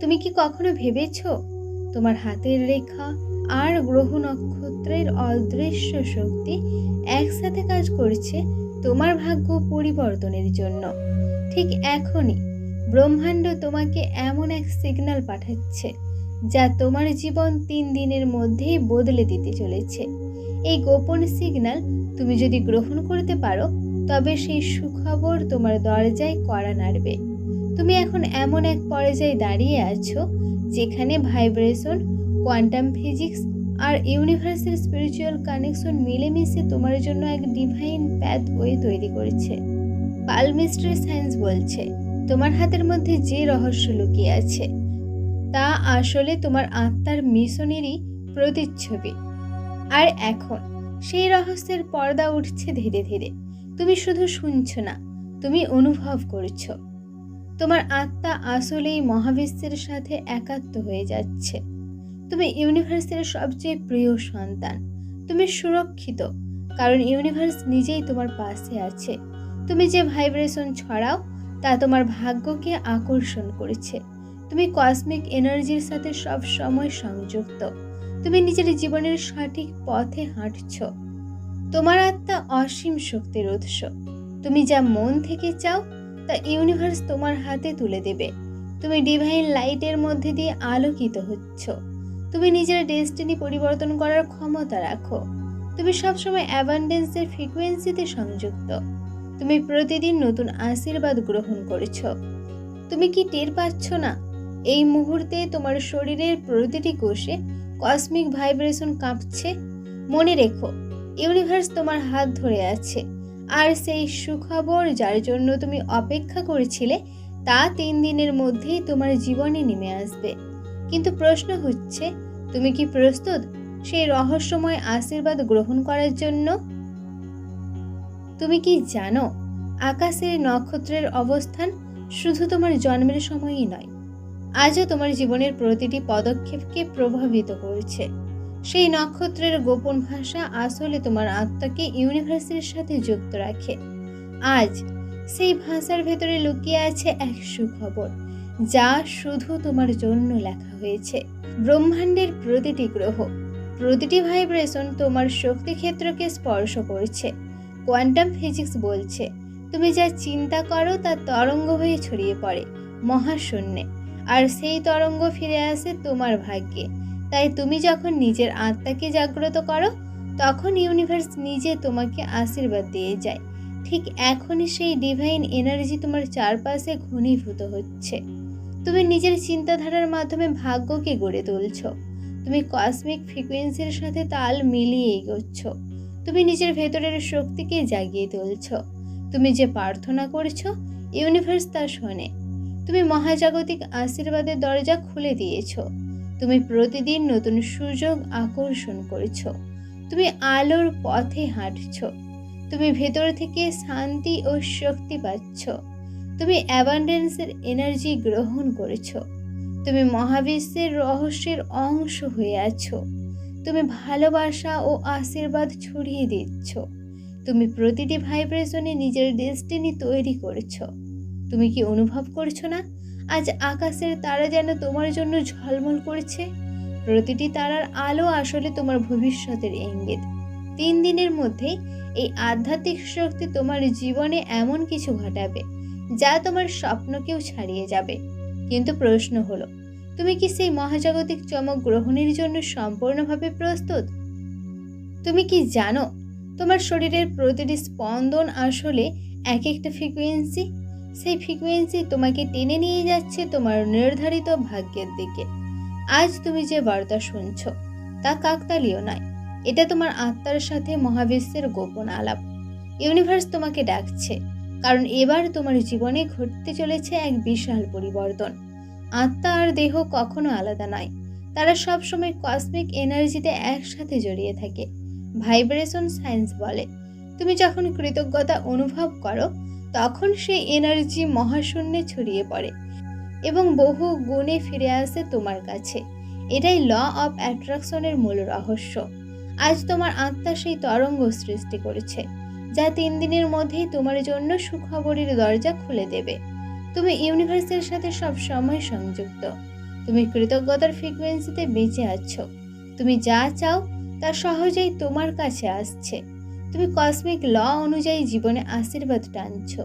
তুমি কি কখনো ভেবেছ তোমার হাতের রেখা আর গ্রহ নক্ষত্রের অদৃশ্য শক্তি একসাথে কাজ করছে তোমার ভাগ্য পরিবর্তনের জন্য? ঠিক এখনই ব্রহ্মাণ্ড তোমাকে এমন এক সিগন্যাল পাঠাচ্ছে যা তোমার জীবন তিন দিনের মধ্যেই বদলে দিতে চলেছে। এই গোপন সিগন্যাল তুমি যদি গ্রহণ করতে পারো, তবে সেই সুখবর তোমার দরজায় কড়া নাড়বে। তুমি এখন এমন এক পর্যায়ে দাঁড়িয়ে আছো যেখানে ভাইব্রেশন, কোয়ান্টাম ফিজিক্স আর ইউনিভার্সের স্পিরিচুয়াল কানেকশন মিলেমিশে তোমার জন্য এক ডিভাইন প্যাথ ওয়ে তৈরি করেছে। পালমিস্ট্রি সায়েন্স বলছে, তোমার হাতের মধ্যে যে রহস্য লুকিয়ে আছে, তা আসলে তোমার আত্মার মিশনেরই প্রতিচ্ছবি। আর এখন সেই রহস্যের পর্দা উঠছে ধীরে ধীরে। তুমি শুধু শুনছো না, তুমি অনুভব করছ। তোমার আত্মা আসলেই মহাবিশ্বের সাথে একাত্ম হয়ে যাচ্ছে। তুমি ইউনিভার্সের সবচেয়ে প্রিয় সন্তান। তুমি সুরক্ষিত, কারণ ইউনিভার্স নিজেই তোমার পাশে আছে। তুমি যে ভাইব্রেশন ছড়াও, তা তোমার ভাগ্যকে আকর্ষণ করেছে। তুমি কসমিক এনার্জির সাথে সব সময় সংযুক্ত। তুমি নিজের জীবনের সঠিক পথে হাঁটছ। তোমার আত্মা অসীম শক্তির উৎস। তুমি যা মন থেকে চাও তা ইউনিভার্স তোমার হাতে তুলে দেবে। তুমি ডিভাইন লাইটের মধ্যে দিয়ে আলোকিত হচ্ছ। তুমি নিজের ডেস্টিনি পরিবর্তন করার ক্ষমতা রাখো। তুমি সবসময় অ্যাবান্ডেন্সের ফ্রিকোয়েন্সিতে সংযুক্ত। তুমি প্রতিদিন নতুন আশীর্বাদ গ্রহণ করেছ। তুমি কি টের পাচ্ছ না? এই মুহূর্তে তোমার শরীরের প্রতিটি কোষে কসমিক ভাইব্রেশন কাঁপছে। মনে রেখো, ইউনিভার্স তোমার হাত ধরে আছে। আর সেই সুখবর যার জন্য তুমি অপেক্ষা করেছিলে, তা তিন দিনের মধ্যেই তোমার জীবনে নেমে আসবে। কিন্তু প্রশ্ন হচ্ছে, তুমি কি প্রস্তুত সেই রহস্যময় আশীর্বাদ গ্রহণ করার জন্য? তুমি কি জানো, আকাশের নক্ষত্রের অবস্থান শুধু তোমার জন্মের সময়ই নয়, আজও তোমার জীবনের প্রতিটি পদক্ষেপকে প্রভাবিত করছে। সেই নক্ষত্রের গোপন ভাষা আসলে তোমার আত্মাকে ইউনিভার্সের সাথে যুক্ত রাখে। আজ সেই ভাষার ভেতরে লুকিয়ে আছে এক সুখবর, যা শুধু তোমার জন্য লেখা হয়েছে। ব্রহ্মাণ্ডের প্রতিটি গ্রহ, প্রতিটি ভাইব্রেশন তোমার শক্তি ক্ষেত্রকে স্পর্শ করছে। কোয়ান্টাম ফিজিক্স বলছে, তুমি যা চিন্তা করো তা তরঙ্গ হয়ে ছড়িয়ে পড়ে, মহাশূন্যে। আর সেই তরঙ্গ ফিরে আসে তোমার ভাগ্যে। তাই তুমি যখন নিজের আত্মাকে জাগ্রত করো, তখন ইউনিভার্স নিজে তোমাকে আশীর্বাদ দিয়ে যায়। ঠিক এখনই সেই ডিভাইন এনার্জি তোমার চারপাশে ঘনীভূত হচ্ছে। তুমি নিজের চিন্তাধারার মাধ্যমে ভাগ্যকে গড়ে তুলছ। তুমি কসমিক ফ্রিকোয়েন্সির সাথে তাল মিলিয়ে এগোচ্ছ। তুমি নিজের ভেতরের শক্তিকে জাগিয়ে তুলছ। তুমি যে প্রার্থনা করছ ইউনিভার্স তা শোনে। তুমি মহাজাগতিক আশীর্বাদের দরজা খুলে দিয়েছ। তুমি প্রতিদিন নতুন সুযোগ আকর্ষণ করেছ। তুমি আলোর পথে হাঁটছ। তুমি ভেতর থেকে শান্তি ও শক্তি পাচ্ছ। তুমি অ্যাবান্ডেন্সের এনার্জি গ্রহণ করেছ। তুমি মহাবিশ্বের রহস্যের অংশ হয়ে আছো। তুমি ভালোবাসা ও আশীর্বাদ ছড়িয়ে দিচ্ছ। তুমি প্রতিটি ভাইব্রেশনে নিজের ডেস্টিনি তৈরি করেছ। তুমি কি অনুভব করছ না? আজ আকাশের তারা যেন তোমার জন্য ঝলমল করছে। প্রতিটি তারার আলো আসলে তোমার ভবিষ্যতের ইঙ্গিত। তিন দিনের মধ্যে এই আধ্যাত্মিক শক্তি তোমার জীবনে এমন কিছু ঘটাবে, যা তোমার স্বপ্নকেও ছাড়িয়ে যাবে। কিন্তু প্রশ্ন হলো, তুমি কি সেই মহাজাগতিক চমক গ্রহণের জন্য সম্পূর্ণভাবে প্রস্তুত? তুমি কি জানো, তোমার শরীরের প্রতিটি স্পন্দন আসলে এক একটা ফ্রিকোয়েন্সি সেই ফ্রিকোয়েন্সি তোমাকে টেনে নিয়ে যাচ্ছে তোমার নির্ধারিত ভাগ্যের দিকে। আজ তুমি যে বার্তা শুনছ, তা কাকতালীয় নয়। এটা তোমার আত্মার সাথে মহাবিশ্বের গোপন আলাপ। ইউনিভার্স তোমাকে ডাকছে, কারণ এবার তোমার জীবনে ঘটতে চলেছে এক বিশাল পরিবর্তন। আত্মা আর দেহ কখনো আলাদা নয়, তারা সবসময় কসমিক এনার্জিতে একসাথে জড়িয়ে থাকে। ভাইব্রেশন সায়েন্স বলে, তুমি যখন কৃতজ্ঞতা অনুভব করো তখন সেই এনার্জি মহাশূন্যে ছড়িয়ে পড়ে এবং বহু গুণে ফিরে আসে তোমার কাছে। এটাই ল অফ অ্যাট্রাকশনের মূল রহস্য। আজ তোমার আত্মা সেই তরঙ্গ সৃষ্টি করেছে, যা তিন দিনের মধ্যেই তোমার জন্য সুখবরের দরজা খুলে দেবে। তুমি ইউনিভার্সের সাথে সব সময় সংযুক্ত। তুমি কৃতজ্ঞতার ফ্রিকোয়েন্সিতে বেঁচে আছো। তুমি যা চাও তা সহজেই তোমার কাছে আসছে। তুমি কসমিক ল অনুযায়ী জীবনে আশীর্বাদ টানছ।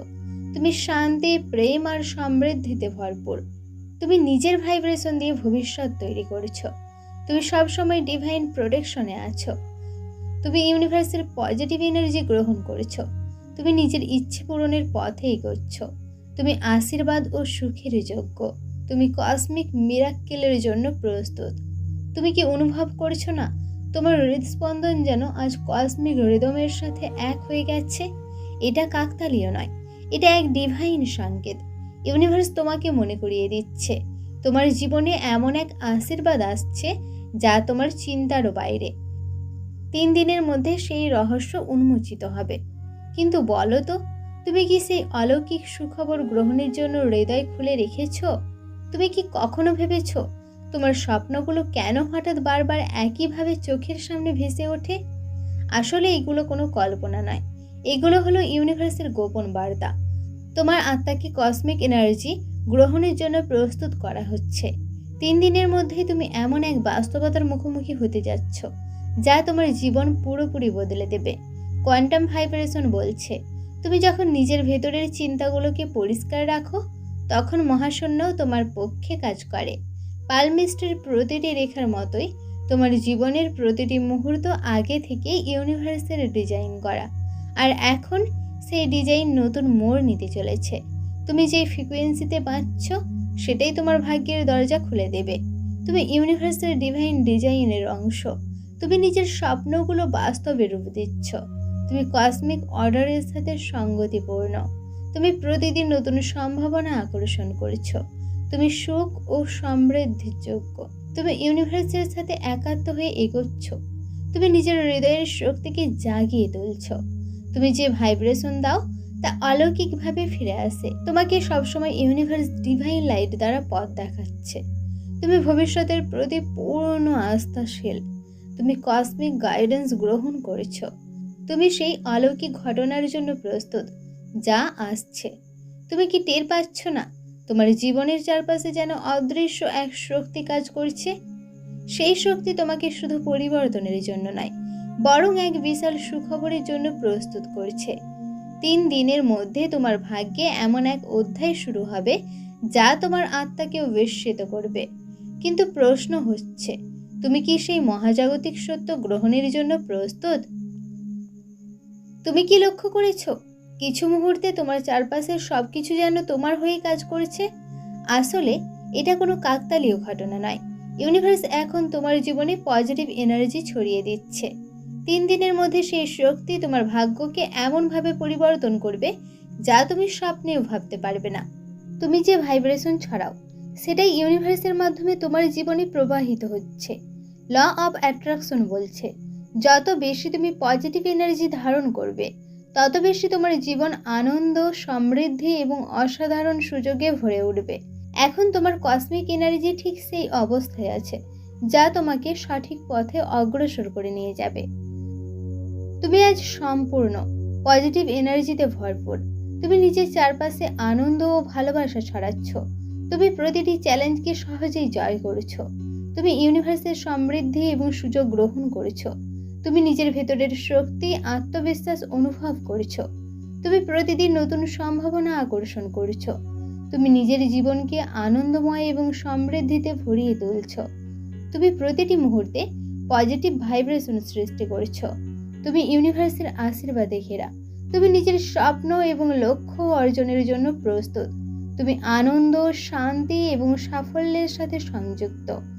তুমি শান্তি, প্রেম আর সমৃদ্ধিতে ভরপুর। তুমি নিজের ভাইব্রেশন দিয়ে ভবিষ্যৎ তৈরি করছ। তুমি সবসময় ডিভাইন প্রোটেকশনে আছো। তুমি ইউনিভার্সের পজিটিভ এনার্জি গ্রহণ করেছ। তুমি নিজের ইচ্ছে পূরণের পথে এগোচ্ছ। তুমি আশীর্বাদ ও সুখের যোগ্য। তুমি কসমিক মিরাক্কেলের জন্য প্রস্তুত। তুমি কি অনুভব করছ না? তোমার হৃদস্পন্দন যেন আজ কসমিক রিদমের সাথে এক হয়ে গেছে। এটা কাকতালীয় নয়, এটা এক ডিভাইন সংকেত। ইউনিভার্স তোমাকে মনে করিয়ে দিচ্ছে। তোমার জীবনে এমন এক আশীর্বাদ আসছে যা তোমার চিন্তারও বাইরে। তিন দিনের মধ্যে সেই রহস্য উন্মোচিত হবে। কিন্তু বলো তো, তুমি কি সেই অলৌকিক সুখবর গ্রহণের জন্য হৃদয় খুলে রেখেছ? তুমি কি কখনো ভেবেছ তোমার স্বপ্নগুলো কেন হঠাৎ বারবার একইভাবে চোখের সামনে ভেসে ওঠে? আসলে এগুলো কোনো কল্পনা নয়। এগুলো হলো ইউনিভার্সের গোপন বার্তা। তোমার আত্মাকে কসমিক এনার্জি গ্রহণের জন্য প্রস্তুত করা হচ্ছে। তিন দিনের মধ্যেই তুমি এমন এক বাস্তবতার মুখোমুখি হতে যাচ্ছ, যা তোমার জীবন পুরোপুরি বদলে দেবে। কোয়ান্টাম ভাইব্রেশন বলছে, তুমি যখন নিজের ভেতরের চিন্তাগুলোকে পরিষ্কার রাখো, তখন মহাশূন্যও তোমার পক্ষে কাজ করে। পালমিস্টের প্রতিটি রেখার মতোই তোমার জীবনের প্রতিটি মুহূর্ত আগে থেকে ইউনিভার্সের ডিজাইন করা। আর এখন সেই ডিজাইন নতুন মোড় নিতে চলেছে। তুমি যেই ফ্রিকোয়েন্সিতে বাঁচছ সেটাই তোমার ভাগ্যের দরজা খুলে দেবে। তুমি ইউনিভার্সের ডিভাইন ডিজাইনের অংশ। তুমি নিজের স্বপ্নগুলো বাস্তবে রূপ দিচ্ছ। তুমি কসমিক অর্ডারের সাথে সঙ্গতিপূর্ণ। তুমি প্রতিদিন নতুন সম্ভাবনা আকর্ষণ করছ। তুমি সুখ ও সমৃদ্ধির যোগ্য। তুমি ইউনিভার্সের সাথে একাত্ম হয়ে এগোচ্ছ। তুমি নিজের হৃদয়ের শক্তিকে জাগিয়ে তুলছ। তুমি যে ভাইব্রেশন দাও, তা অলৌকিকভাবে ফিরে আসে। তোমাকে সবসময় ইউনিভার্স ডিভাইন লাইট দ্বারা পথ দেখাচ্ছে। তুমি ভবিষ্যতের প্রতি পূর্ণ আস্থাশীল। তুমি কসমিক গাইডেন্স গ্রহণ করেছ। তুমি সেই অলৌকিক ঘটনার জন্য প্রস্তুত, যা আসছে। তুমি কি টের পাচ্ছ না? তোমার জীবনের চারপাশে যেন অদৃশ্য এক শক্তি কাজ করছে। সেই শক্তি তোমাকে শুধু পরিবর্তনের জন্য নয়, বরং এক বিশাল সুখবরের জন্য প্রস্তুত করছে। তিন দিনের মধ্যে তোমার ভাগ্যে এমন এক অধ্যায় শুরু হবে, যা তোমার আত্মাকে বিস্মিত করবে। কিন্তু প্রশ্ন হচ্ছে, তুমি কি সেই মহাজাগতিক সত্য গ্রহণের জন্য প্রস্তুত? তুমি কি লক্ষ্য করেছ? কিছু মুহূর্তে তোমার চারপাশের সব কিছু যেন তোমার হয়ে কাজ করছে। আসলে এটা কোনো কাকতালীয় ঘটনা নয়। ইউনিভার্স এখন তোমার জীবনে পজিটিভ এনার্জি ছড়িয়ে দিচ্ছে। তিন দিনের মধ্যে সেই শক্তি তোমার ভাগ্যকে এমনভাবে পরিবর্তন করবে যা তুমি স্বপ্নেও ভাবতে পারবে না। তুমি যে ভাইব্রেশন ছড়াও, সেটাই ইউনিভার্সের মাধ্যমে তোমার জীবনে প্রবাহিত হচ্ছে। ল অফ অ্যাট্রাকশন বলছে, যত বেশি তুমি পজিটিভ এনার্জি ধারণ করবে তত বেশি তোমার জীবন আনন্দ, সমৃদ্ধি এবং অসাধারণ সুযোগে ভরে উঠবে। এখন তোমার কসমিক এনার্জি ঠিক সেই অবস্থায় আছে, যা তোমাকে সঠিক পথে অগ্রসর করে নিয়ে যাবে। তুমি আজ সম্পূর্ণ পজিটিভ এনার্জিতে ভরপুর। তুমি নিজের চারপাশে আনন্দ ও ভালোবাসা ছড়াচ্ছ। তুমি প্রতিটি চ্যালেঞ্জকে সহজেই জয় করেছ। তুমি ইউনিভার্সের সমৃদ্ধি এবং সুযোগ গ্রহণ করেছ। তুমি নিজের ভেতরের শক্তি, আত্মবিশ্বাস অনুভব করছ। তুমি প্রতিদিন নতুন সম্ভাবনা আকর্ষণ করছ। তুমি নিজের জীবনকে আনন্দময় এবং সমৃদ্ধিতে ভরিয়ে তুলছ। তুমি প্রতিটি মুহূর্তে পজিটিভ ভাইব্রেশন সৃষ্টি করছ। তুমি ইউনিভার্সের আশীর্বাদে ঘেরা। তুমি নিজের স্বপ্ন এবং লক্ষ্য অর্জনের জন্য প্রস্তুত। তুমি আনন্দ, শান্তি এবং সাফল্যের সাথে সংযুক্ত।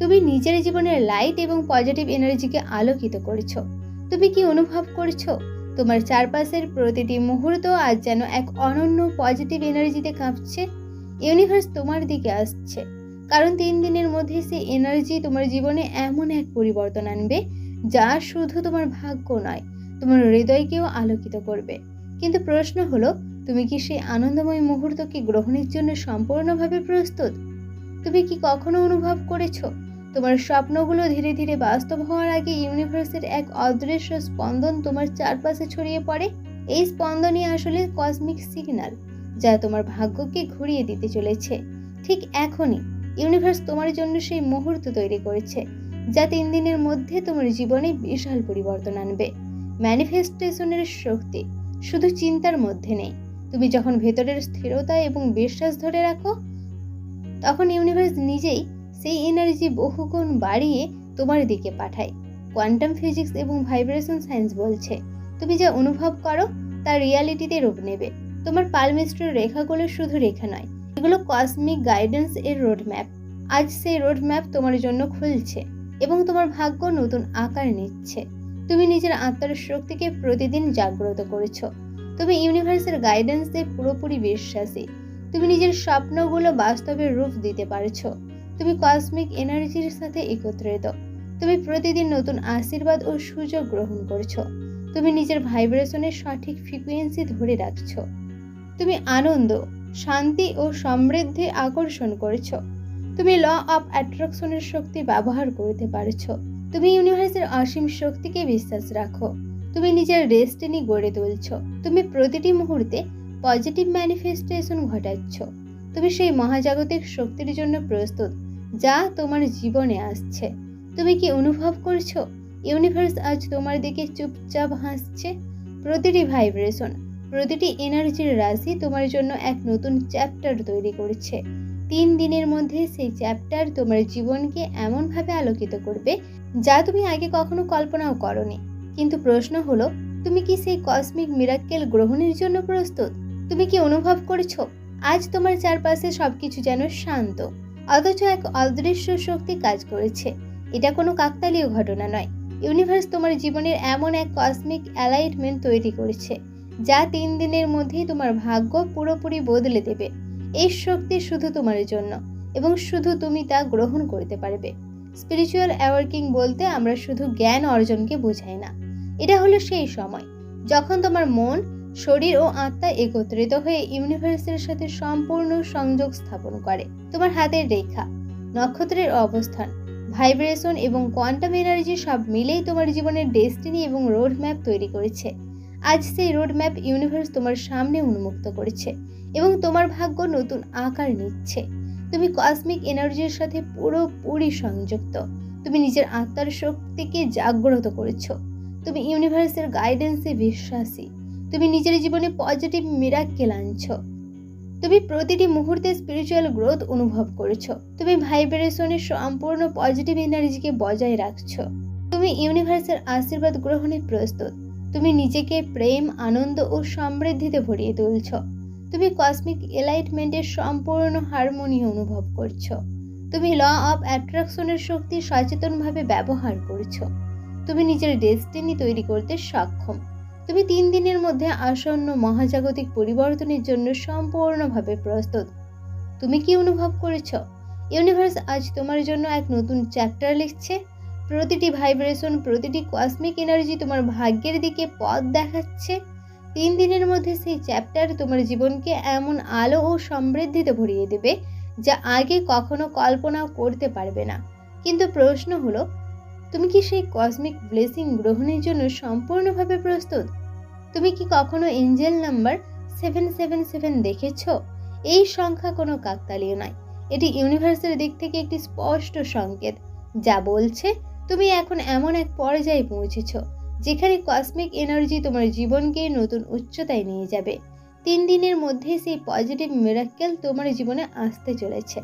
তুমি নিজের জীবনের লাইট এবং পজিটিভ এনার্জিকে আলোকিত করছ। তুমি কি অনুভব করছ? তোমার চারপাশের প্রতিটি মুহূর্ত আজ যেন এক অনন্য পজিটিভ এনার্জিতে কাঁপছে। ইউনিভার্স তোমার দিকে আসছে। কারণ তিন দিনের মধ্যে সেই এনার্জি তোমার জীবনে এমন এক পরিবর্তন আনবে, যা শুধু তোমার ভাগ্য নয়, তোমার হৃদয়কেও আলোকিত করবে। কিন্তু প্রশ্ন হলো, তুমি কি সেই আনন্দময় মুহূর্তকে গ্রহণের জন্য সম্পূর্ণভাবে প্রস্তুত? তুমি কি কখনো অনুভব করেছ তোমার স্বপ্নগুলো ধীরে ধীরে বাস্তব হওয়ার আগে ইউনিভার্সের এক অদৃশ্য স্পন্দন তোমার চারপাশে ছড়িয়ে পড়ে। এই স্পন্দনই আসলে কসমিক সিগন্যাল, যা তোমার ভাগ্যকে ঘুরিয়ে দিতে চলেছে। ঠিক এখনই ইউনিভার্স তোমার জন্য সেই মুহূর্ত তৈরি করেছে, যা তিন দিনের মধ্যে তোমার জীবনে বিশাল পরিবর্তন আনবে। ম্যানিফেস্টেশনের শক্তি শুধু চিন্তার মধ্যে নেই। তুমি যখন ভেতরের স্থিরতা এবং বিশ্বাস ধরে রাখো, তখন ইউনিভার্স নিজেই সেই এনার্জি বহুগুণ বাড়িয়ে তোমার দিকে পাঠায়। কোয়ান্টাম ফিজিক্স এবং ভাইব্রেশন সায়েন্স বলছে, তুমি যা অনুভব করো তা রিয়ালিটিতে রূপ নেবে। তোমার পালমিস্ট্রের রেখাগুলো শুধু রেখা নয়, এগুলো কসমিক গাইডেন্স এর রোড ম্যাপ আজ সেই রোড ম্যাপ তোমার জন্য খুলছে এবং তোমার ভাগ্য নতুন আকার নিচ্ছে। তুমি নিজের আত্মার শক্তিকে প্রতিদিন জাগ্রত করেছ। তুমি ইউনিভার্সের গাইডেন্সে পুরোপুরি বিশ্বাসী। তুমি নিজের স্বপ্নগুলো বাস্তবে রূপ দিতে পারছ। তুমি কসমিক এনার্জির সাথে একত্রিত। তুমি প্রতিদিন নতুন আশীর্বাদ ও সুযোগ গ্রহণ করছ। তুমি নিজের ভাইব্রেশনের সঠিক ফ্রিকুয়েন্সি ধরে রাখছো। তুমি আনন্দ, শান্তি ও সমৃদ্ধি আকর্ষণ করেছ। তুমি ল অফ অ্যাট্রাকশনের শক্তি ব্যবহার করতে পারছ। তুমি ইউনিভার্সের অসীম শক্তিকে বিশ্বাস রাখো। তুমি নিজের ডেস্টিনি গড়ে তুলছো। তুমি প্রতিটি মুহূর্তে পজিটিভ ম্যানিফেস্টেশন ঘটাচ্ছ। তুমি সেই মহাজাগতিক শক্তির জন্য প্রস্তুত। যা তোমার জীবনে আসছে। তুমি কি অনুভব করছ? ইউনিভার্স আজ তোমার দিকে চুপচাপ হাসছে। প্রতিটি ভাইব্রেশন, প্রতিটি এনার্জির রাশি তোমার জন্য এক নতুন চ্যাপ্টার তৈরি করছে। তিন দিনের মধ্যে সেই চ্যাপ্টার তোমার জীবনকে এমনভাবে আলোকিত করবে, যা তুমি আগে কখনো কল্পনাও করনি। কিন্তু প্রশ্ন হলো, তুমি কি সেই কসমিক মিরাক্কেল গ্রহণের জন্য প্রস্তুত? তুমি কি অনুভব করছ? আজ তোমার চারপাশে সবকিছু যেন শান্ত। অথচ এক অদৃশ্য শক্তি কাজ করেছে। এটা কোনো কাকতালীয় ঘটনা নয়। ইউনিভার্স তোমার জীবনের এমন এক কসমিক অ্যালাইটমেন্ট তৈরি করেছে, যা তিন দিনের মধ্যেই তোমার ভাগ্য পুরোপুরি বদলে দেবে। এই শক্তি শুধু তোমার জন্য এবং শুধু তুমি তা গ্রহণ করতে পারবে। স্পিরিচুয়াল অ্যাওয়ার্কিং বলতে আমরা শুধু জ্ঞান অর্জনকে বোঝাই না। এটা হলো সেই সময়, যখন তোমার মন শরীর ও আত্মা একত্রিত হয়ে ইউনিভার্সের সাথে সম্পূর্ণ সংযোগ স্থাপন করে। তোমার হাতের রেখা, নক্ষত্রের অবস্থান ভাইব্রেশন এবং কোয়ান্টাম এনার্জি সব মিলেই তোমার জীবনের ডেস্টিনি এবং রোড ম্যাপ তৈরি করেছে। আজ সেই রোড ম্যাপ ইউনিভার্স তোমার সামনে উন্মুক্ত করেছে এবং তোমার ভাগ্য নতুন আকার নিচ্ছে। তুমি কসমিক এনার্জির সাথে পুরোপুরি সংযুক্ত। তুমি নিজের আত্মার শক্তিকে জাগ্রত করেছ। তুমি ইউনিভার্সের গাইডেন্সে বিশ্বাসী। তুমি নিজের জীবনে পজিটিভ মিরাক্কেল আনছো। তুমি প্রতিটি মুহূর্তে স্পিরিচুয়াল গ্রোথ অনুভব করেছ। তুমি ভাইব্রেশনের সম্পূর্ণ পজিটিভ এনার্জিকে বজায় রাখছো। তুমি ইউনিভার্সের আশীর্বাদ গ্রহণে প্রস্তুত। তুমি নিজেকে প্রেম, আনন্দ ও সমৃদ্ধিতে ভরিয়ে তুলছ। তুমি কসমিক এলাইটমেন্টের সম্পূর্ণ হারমোনি অনুভব করছ। তুমি ল অফ অ্যাট্রাকশনের শক্তি সচেতনভাবে ব্যবহার করছ। তুমি নিজের ডেস্টিনি তৈরি করতে সক্ষম। তুমি তিন দিনের মধ্যে আসন্ন মহাজাগতিক পরিবর্তনের জন্য সম্পূর্ণভাবে প্রস্তুত। তুমি কি অনুভব করেছ? ইউনিভার্স, আজ তোমার জন্য এক নতুন চ্যাপ্টার লিখছে। প্রতিটি ভাইব্রেশন, প্রতিটি কসমিক এনার্জি তোমার ভাগ্যের দিকে পথ দেখাচ্ছে। তিন দিনের মধ্যে সেই চ্যাপ্টার তোমার জীবনকে এমন আলো ও সমৃদ্ধিতে ভরিয়ে দেবে, যা আগে কখনো কল্পনাও করতে পারবে না। কিন্তু প্রশ্ন হলো তুমি কি সেই কসমিক ব্লেসিং গ্রহণের জন্য সম্পূর্ণভাবে প্রস্তুত? তুমি কি কখনো angel number seven seven seven দেখেছ? এই সংখ্যা কোনো কাকতালীয় নয়। এটি ইউনিভার্সের দিক থেকে একটি স্পষ্ট সংকেত, যা বলছে তুমি এখন এমন এক পর্যায়ে পৌঁছেছ, যেখানে কসমিক এনার্জি তোমার জীবনকে নতুন উচ্চতায় নিয়ে যাবে। তিন দিনের মধ্যে সেই পজিটিভ মিরাক্কেল তোমার জীবনে আসতে চলেছে।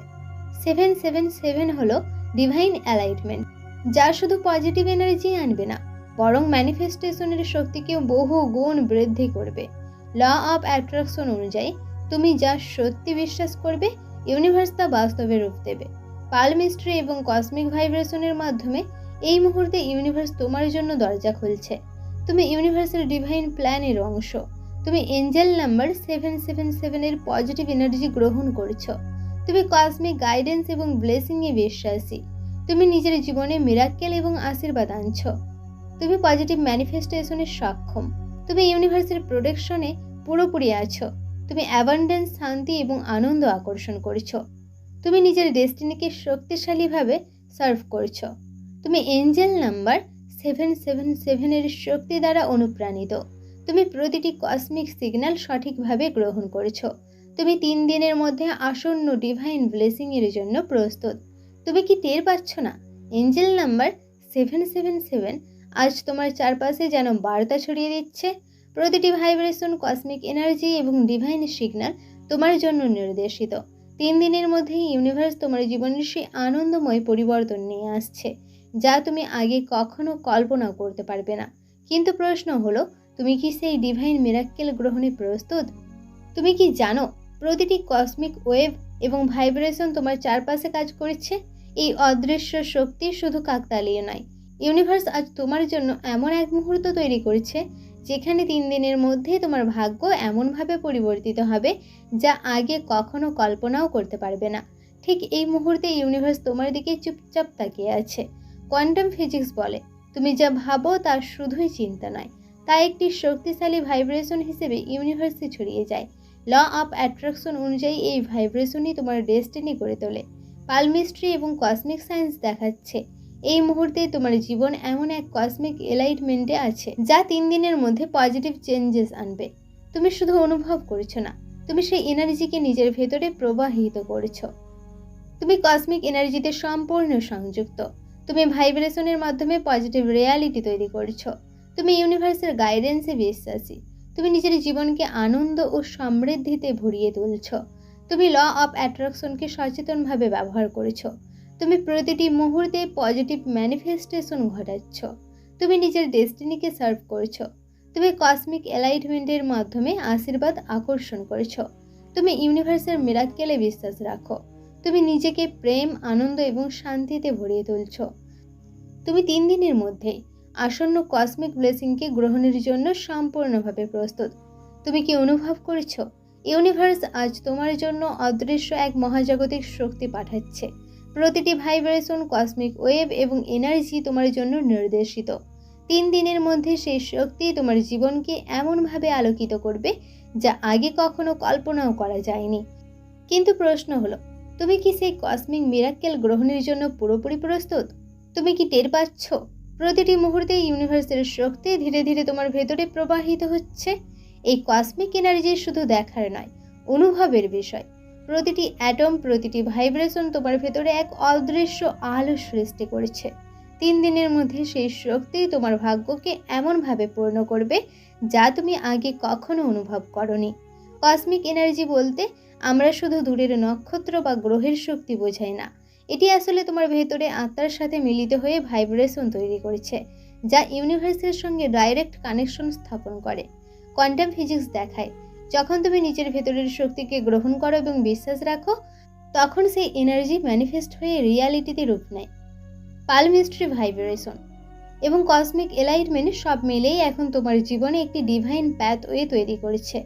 সেভেন সেভেন সেভেন হলো ডিভাইন অ্যালাইটমেন্ট যা শুধু পজিটিভ এনার্জি আনবে না, বরং ম্যানিফেস্টেশনের শক্তিকেও বহু গুণ বৃদ্ধি করবে। ল অফ অ্যাট্রাকশন অনুযায়ী, তুমি যা সত্যি বিশ্বাস করবে ইউনিভার্স তা বাস্তবে রূপ দেবে। পালমিস্ট্রি এবং কসমিক ভাইব্রেশনের মাধ্যমে এই মুহূর্তে ইউনিভার্স তোমার জন্য দরজা খুলছে। তুমি ইউনিভার্সের ডিভাইন প্ল্যানের অংশ। তুমি এঞ্জেল নাম্বার সেভেন সেভেন সেভেনের পজিটিভ এনার্জি গ্রহণ করছ। তুমি কসমিক গাইডেন্স এবং ব্লেসিংয়ে বিশ্বাসী। তুমি নিজের জীবনে মিরাক্কেল এবং আশীর্বাদ আনছ। তুমি পজিটিভ ম্যানিফেস্টেশনে সক্ষম। তুমি ইউনিভার্সের প্রোটেকশনে পুরোপুরি আছো। তুমি অ্যাবান্ডেন্স শান্তি এবং আনন্দ আকর্ষণ করছ। তুমি নিজের ডেস্টিনিকে শক্তিশালীভাবে সার্ভ করছ। তুমি এঞ্জেল নাম্বার সেভেন সেভেন সেভেনের শক্তি দ্বারা অনুপ্রাণিত। তুমি প্রতিটি কসমিক সিগন্যাল সঠিকভাবে গ্রহণ করেছ। তুমি তিন দিনের মধ্যে আসন্ন ডিভাইন ব্লেসিংয়ের জন্য প্রস্তুত। তুমি কি টের পাচ্ছ না? Angel number seven seven seven আজ তোমার চারপাশে যেন বার্তা ছড়িয়ে দিচ্ছে। প্রতিটি ভাইব্রেশন কসমিক এনার্জি এবং ডিভাইন সিগন্যাল তোমার জন্য নির্দেশিত। তিন দিনের মধ্যে ইউনিভার্স তোমার জীবনের সেই আনন্দময় পরিবর্তন নিয়ে আসছে, যা তুমি আগে কখনো কল্পনাও করতে পারবে না। কিন্তু প্রশ্ন হলো, তুমি কি সেই ডিভাইন মিরাক্কেল গ্রহণে প্রস্তুত? তুমি কি জানো, প্রতিটি কসমিক ওয়েভ এবং ভাইব্রেশন তোমার চারপাশে কাজ করছে? এই অদৃশ্য শক্তি শুধু কাকতালীয় নয়। ইউনিভার্স আজ তোমার জন্য এমন এক মুহূর্ত তৈরি করেছে, যেখানে তিন দিনের মধ্যে তোমার ভাগ্য এমনভাবে পরিবর্তিত হবে, যা আগে কখনো কল্পনাও করতে পারবে না। ঠিক এই মুহূর্তে ইউনিভার্স তোমার দিকে চুপচাপ তাকিয়ে আছে। কোয়ান্টাম ফিজিক্স বলে, তুমি যা ভাবো তা শুধুই চিন্তা নয়। তা একটি শক্তিশালী ভাইব্রেশন হিসেবে ইউনিভার্সে ছড়িয়ে যায়। ল অফ অ্যাট্রাকশন অনুযায়ী এই ভাইব্রেশনই তোমার ডেস্টিনি করে তোলে। পালমিস্ট্রি এবং কসমিক সায়েন্স দেখাচ্ছে। এই মুহূর্তে তোমার জীবন এমন এক কসমিক এলাইটমেন্টে আছে, যা তিন দিনের মধ্যে পজিটিভ চেঞ্জেস আনবে। তুমি শুধু অনুভব করছ না, তুমি সেই এনার্জিকে নিজের ভেতরে প্রবাহিত করেছ। তুমি কসমিক এনার্জিতে সম্পূর্ণ সংযুক্ত। তুমি ভাইব্রেশনের মাধ্যমে পজিটিভ রিয়ালিটি তৈরি করছ। তুমি ইউনিভার্সের গাইডেন্সে বিশ্বাসী। তুমি নিজের জীবনকে আনন্দ ও সমৃদ্ধিতে ভরিয়ে তুলছ। তুমি ল অফ অ্যাট্রাকশনকে সচেতনভাবে ব্যবহার করেছ। তুমি প্রতিটি মুহূর্তে পজিটিভ ম্যানিফেস্টেশন ঘটাচ্ছ। তুমি নিজের ডেস্টিনিকে সার্ভ করছ। তুমি কসমিক এলাইটমেন্টের মাধ্যমে আশীর্বাদ আকর্ষণ করেছ। তুমি ইউনিভার্সের মিরাক্কেলে বিশ্বাস রাখো। তুমি নিজেকে প্রেম, আনন্দ এবং শান্তিতে ভরিয়ে তুলছ। তুমি তিন দিনের মধ্যে আসন্ন কসমিক ব্লেসিংকে গ্রহণের জন্য সম্পূর্ণভাবে প্রস্তুত। তুমি কি অনুভব করছ ইউনিভার্স আজ তোমার জন্য অদৃশ্য এক মহাজাগতিক শক্তি পাঠাচ্ছে। প্রতিটি ভাইব্রেশন কসমিক ওয়েভ এবং এনার্জি তোমার জন্য নির্দেশিত। তিন দিনের মধ্যে সেই শক্তি তোমার জীবনকে এমনভাবে আলোকিত করবে যা আগে কখনো কল্পনাও করা যায়নি। কিন্তু প্রশ্ন হলো, তুমি কি সেই কসমিক মিরাক্কেল গ্রহণের জন্য পুরোপুরি প্রস্তুত? তুমি কি টের পাচ্ছ? প্রতিটি মুহূর্তে ইউনিভার্সের শক্তি ধীরে ধীরে তোমার ভেতরে প্রবাহিত হচ্ছে। এই কসমিক এনার্জি শুধু দেখার নয়, অনুভবের বিষয়। প্রতিটি অ্যাটম প্রতিটি ভাইব্রেশন তোমার ভেতরে এক অদৃশ্য আলো সৃষ্টি করেছে। তিন দিনের মধ্যে সেই শক্তি তোমার ভাগ্যকে এমনভাবে পূর্ণ করবে যা তুমি আগে কখনো অনুভব করনি। কসমিক এনার্জি বলতে আমরা শুধু দূরের নক্ষত্র বা গ্রহের শক্তি বোঝাই না। এটি আসলে তোমার ভেতরে আত্মার সাথে মিলিত হয়ে ভাইব্রেশন তৈরি করেছে, যা ইউনিভার্সের সঙ্গে ডাইরেক্ট কানেকশন স্থাপন করে। কোয়ান্টাম ফিজিক্স দেখায়। যখন তুমি নিজের ভেতরের শক্তিকে গ্রহণ করো এবং বিশ্বাস রাখো, তখন সেই এনার্জি ম্যানিফেস্ট হয়ে রিয়ালিটিতে রূপ নেয়। পালমিস্ট্রি ভাইব্রেশন। এবং কসমিক এলাইটমেন্ট সব মিলেই এখন তোমার জীবনে একটি ডিভাইন প্যাথ ওয়ে তৈরি করেছে।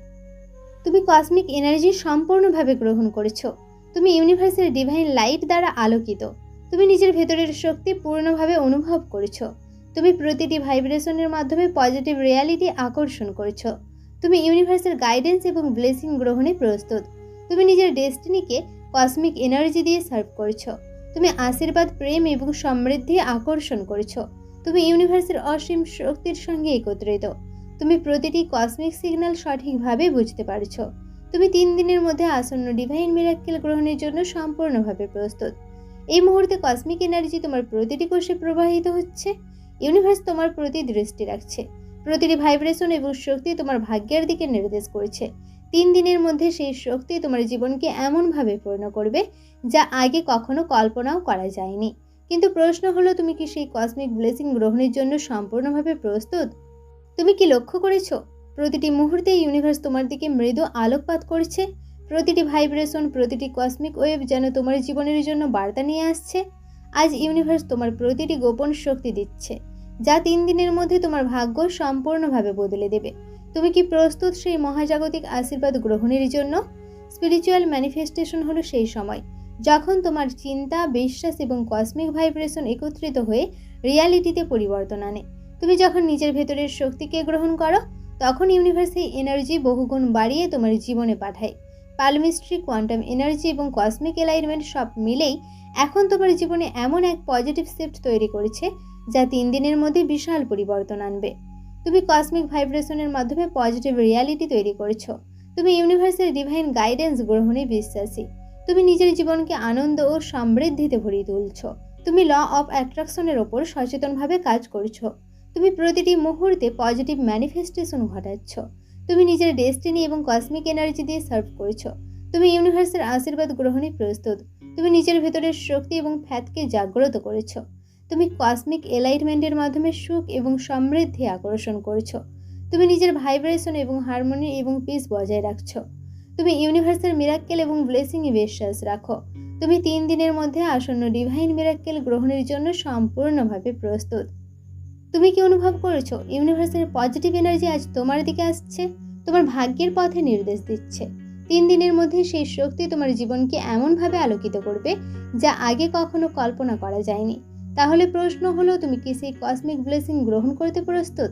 তুমি কসমিক এনার্জি সম্পূর্ণভাবে গ্রহণ করেছ। তুমি ইউনিভার্সের ডিভাইন লাইট দ্বারা আলোকিত। তুমি নিজের ভেতরের শক্তি পূর্ণভাবে অনুভব করেছ। তুমি প্রতিটি ভাইব্রেশনের মাধ্যমে পজিটিভ রিয়ালিটি আকর্ষণ করেছ। তুমি ইউনিভার্সের গাইডেন্স এবং ব্লেসিং গ্রহণে প্রস্তুত। তুমি নিজের ডেস্টিনিকে কসমিক এনার্জি দিয়ে সার্ভ করেছ। তুমি আশীর্বাদ, প্রেম এবং সমৃদ্ধি আকর্ষণ করেছ। তুমি ইউনিভার্সের অসীম শক্তির সঙ্গে একত্রিত। তুমি প্রতিটি কসমিক সিগন্যাল সঠিকভাবে বুঝতে পারছ। তুমি তিন দিনের মধ্যে আসন্ন ডিভাইন মিরাক্কেল গ্রহণের জন্য সম্পূর্ণভাবে প্রস্তুত। এই মুহূর্তে কসমিক এনার্জি তোমার প্রতিটি কোষে প্রবাহিত হচ্ছে। ইউনিভার্স তোমার প্রতি দৃষ্টি রাখছে। প্রতিটি ভাইব্রেশন এবং শক্তি তোমার ভাগ্যের দিকে নির্দেশ করছে। তিন দিনের মধ্যে সেই শক্তি তোমার জীবনকে এমনভাবে পূর্ণ করবে, যা আগে কখনো কল্পনাও করা যায়নি। কিন্তু প্রশ্ন হলো, তুমি কি সেই কসমিক ব্লেসিং গ্রহণের জন্য সম্পূর্ণভাবে প্রস্তুত? তুমি কি লক্ষ্য করেছ? প্রতিটি মুহূর্তে ইউনিভার্স তোমার দিকে মৃদু আলোকপাত করছে। প্রতিটি ভাইব্রেশন, প্রতিটি কসমিক ওয়েভ যেন তোমার জীবনের জন্য বার্তা নিয়ে আসছে। আজ ইউনিভার্স তোমার প্রতিটি গোপন শক্তি দিচ্ছে। যা তিন দিনের মধ্যে তোমার ভাগ্য সম্পূর্ণভাবে বদলে দেবে। তুমি কি প্রস্তুত সেই মহাজাগতিক আশীর্বাদ গ্রহণের জন্য? স্পিরিচুয়াল ম্যানিফেস্টেশন হলো সেই সময়, যখন তোমার চিন্তা, বিশ্বাস এবং কসমিক ভাইব্রেশন একত্রিত হয়ে রিয়ালিটিতে পরিবর্তন আনে। তুমি যখন নিজের ভেতরের শক্তিকে গ্রহণ করো, তখন ইউনিভার্স এই এনার্জি বহুগুণ বাড়িয়ে তোমার জীবনে পাঠায়। পালমিস্ট্রি কোয়ান্টাম এনার্জি এবং কসমিক এলাইনমেন্ট সব মিলেই এখন তোমার জীবনে এমন এক পজিটিভ শিফট তৈরি করেছে যা তিন দিনের মধ্যে বিশাল পরিবর্তন আনবে। তুমি কসমিক ভাইব্রেশনের মাধ্যমে পজিটিভ রিয়ালিটি তৈরি করেছ। তুমি ইউনিভার্সের ডিভাইন গাইডেন্স গ্রহণে বিশ্বাসী। তুমি নিজের জীবনকে আনন্দ ও সমৃদ্ধিতে ভরিয়ে তুলছ। তুমি ল অফ অ্যাট্রাকশনের ওপর সচেতনভাবে কাজ করছ। তুমি প্রতিটি মুহূর্তে পজিটিভ ম্যানিফেস্টেশন ঘটাচ্ছ। তুমি নিজের ডেস্টিনি এবং কসমিক এনার্জি দিয়ে সার্ভ করছ। তুমি ইউনিভার্সের আশীর্বাদ গ্রহণে প্রস্তুত। তুমি নিজের ভেতরের শক্তি এবং ফ্যাতকে জাগ্রত করেছ। তুমি কসমিক এলাইটমেন্টের মাধ্যমে সুখ এবং সমৃদ্ধি আকর্ষণ করছ। তুমি নিজের ভাইব্রেশন এবং হারমোনি এবং পিস বজায় রাখছো। তুমি ইউনিভার্সের মিরাক্কেল এবং ব্লেসিংয়ে বিশ্বাস রাখো। তুমি তিন দিনের মধ্যে আসন্ন ডিভাইন মিরাক্কেল গ্রহণের জন্য সম্পূর্ণভাবে প্রস্তুত। তুমি কি অনুভব করেছ ইউনিভার্সের পজিটিভ এনার্জি আজ তোমার দিকে আসছে? তোমার ভাগ্যের পথে নির্দেশ দিচ্ছে। তিন দিনের মধ্যে সেই শক্তি তোমার জীবনকে এমনভাবে আলোকিত করবে যা আগে কখনো কল্পনা করা যায়নি। তাহলে প্রশ্ন হলো তুমি কি সেই কসমিক ব্লেসিং গ্রহণ করতে প্রস্তুত?